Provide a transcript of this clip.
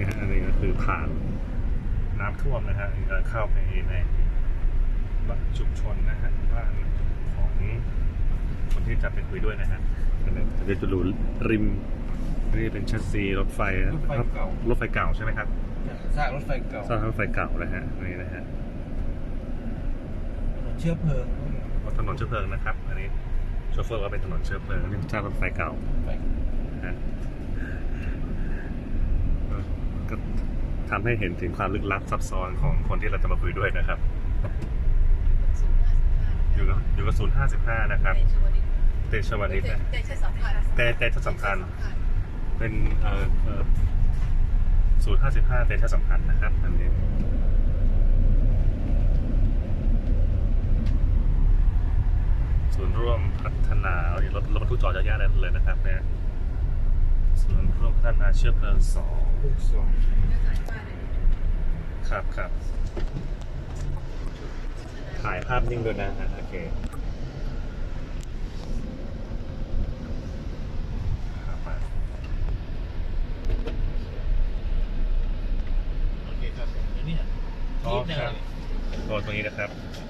นี่ฮะอันนี้ก็คือผ่านน้ำท่วมนะฮะนี่ก็เข้าไปในบ้านชุมชนนะฮะบ้านของคนที่จะไปคุยด้วยนะฮะอันนี้เดี๋ยวจะดูริมนี่เป็นชัสซีรถไฟรถไฟเก่ารถไฟเก่าใช่ไหมครับซากรถไฟเก่าสร้างรถไฟเก่านะฮะนี่นะฮะถนนเชื้อเพลิงถนนเชื้อเพลิงนะครับ อันนี้โชเฟอร์ว่าเป็นถนนเชื้อเพลิงนี่สร้างรถไฟเก่าไปนะฮะ ก็ทำให้เห็นถึงความลึกลับซับซ้อนของคนที่เราจะมาคุยด้วยนะครับ อยู่กับอยู่กับศูนย์ห้าสิบห้านะครับ เตชวนิชนะเตชะสัมพันธ์แต่แต่ถ้าสำคัญเป็นเอ่อเอ่อศูนย์ห้าสิบห้าเตชะสัมพันธ์นะครับอันนี้ศูนย์ร่วมพัฒนา รถรถบรรทุกจอดเยอะแยะเลยนะครับเนี่ย ศูนย์ร่วมพัฒนาเชื้อเพลิงสองลูกสองครับครับถ่ายภาพนิ่งด้วยนะฮะโอเคครับมาโอเคครับเดี๋ยวนี้อ๋อนิดนึงครับโดนตรงนี้นะครับค